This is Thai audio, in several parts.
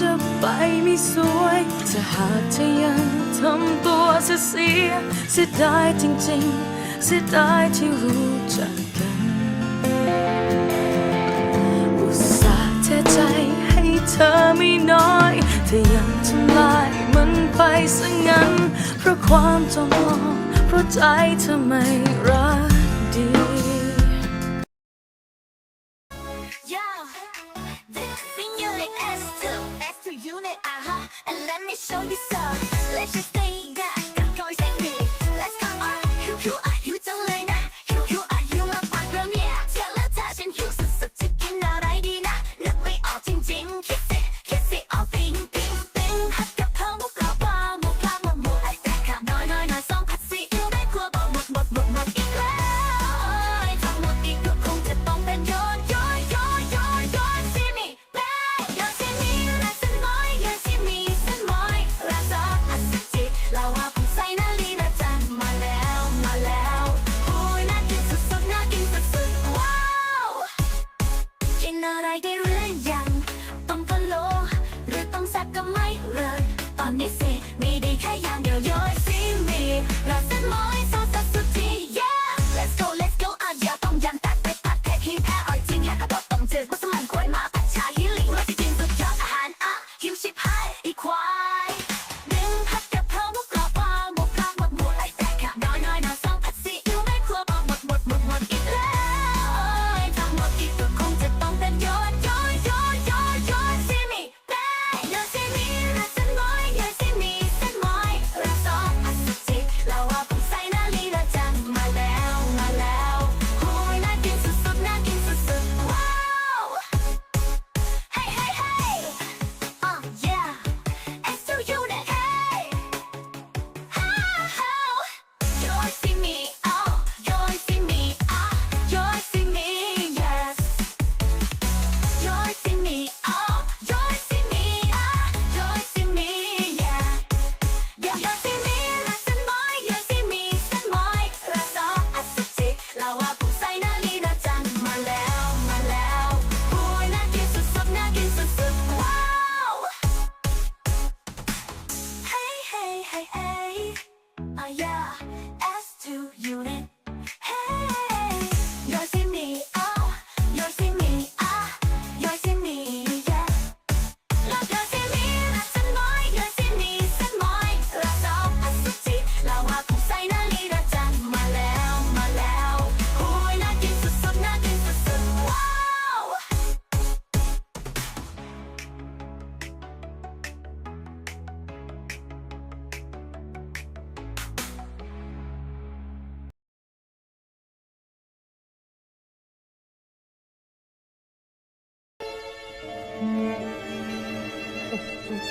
จะไปไม่สวย ถ้าหากเธอยังทำตัวเสียเสียดายจริงๆ เสียดายที่รู้จักกัน อุตส่าห์เทใจให้เธอไม่น้อยเธอยังทำลายมันไปซะงั้น เพราะความจำมองเพราะใจเธอไม่รักดี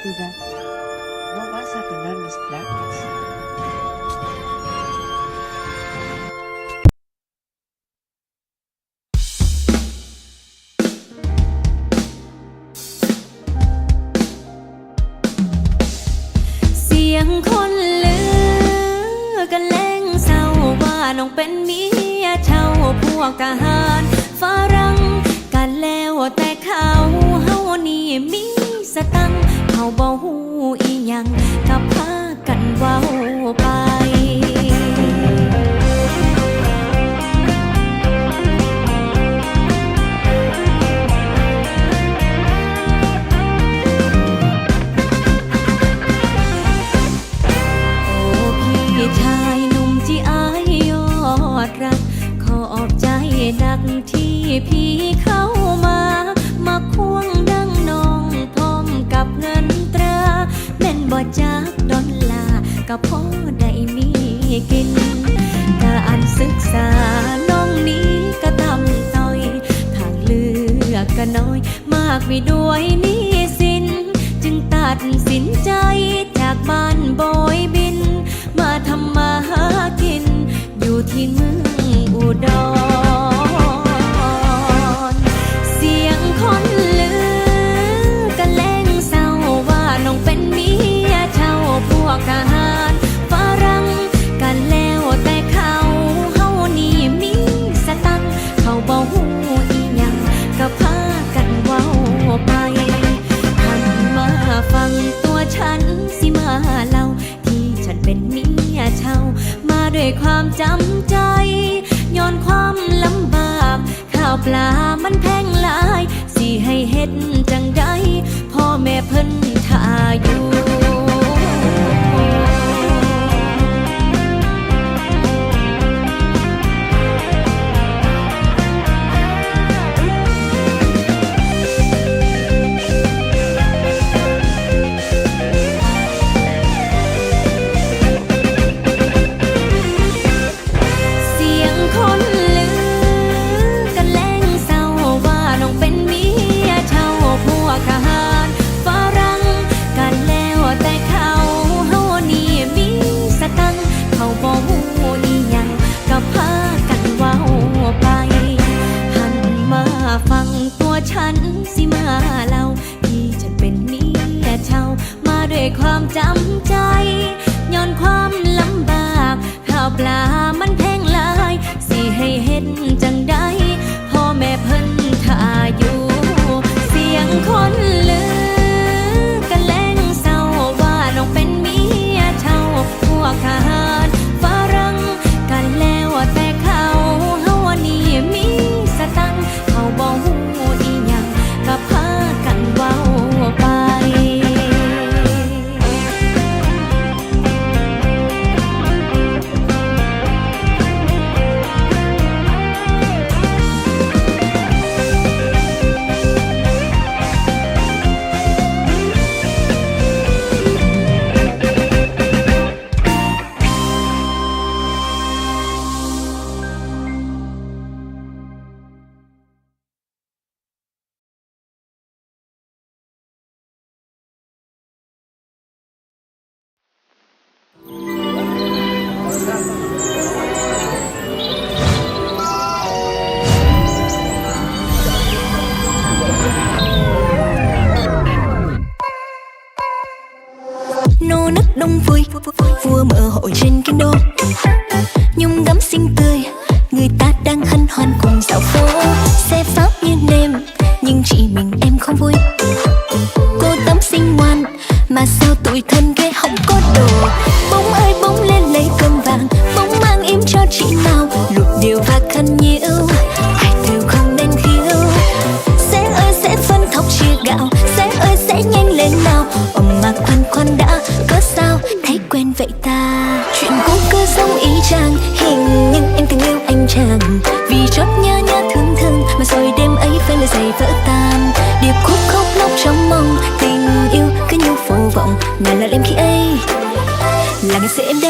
vida, no vas a tener mis placas. me เงินตราแม่นบ่จักดนลาร์ก็พอได้มีกินการศึกษาน้องนี้ก็ตำต่อย ทางเลือกก็น้อย มากไปด้วยนี้สิน จึงตัดสินใจ ต้องจำใจย้อนความลำบาก ข้าวปลามันแพงหลาย สิให้เห็ดจังใดพ่อแม่เพิ่นทาอยู่ สิมาเล่าที่ฉันเป็นเมียเช่ามาด้วยความจำใจ ย้อนความลำบากข้าวปลามัน hoan cùng dạo phố. Xe vắng đời vỡ tan. Điệp khúc khóc lóc trong mong tình yêu cứ như phù vọng. Nào là đêm khi ấy, là ngày sẽ em đến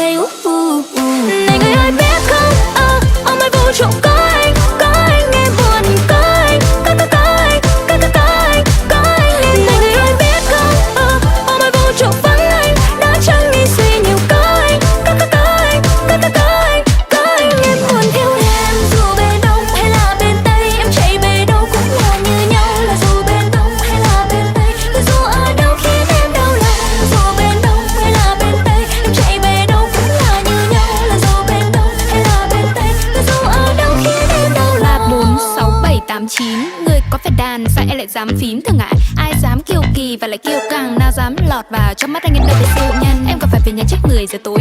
lại là kiêu căng. Nào dám lọt vào trong mắt anh em đâu phải siêu nhân. Em còn phải về nhà trước người giờ tối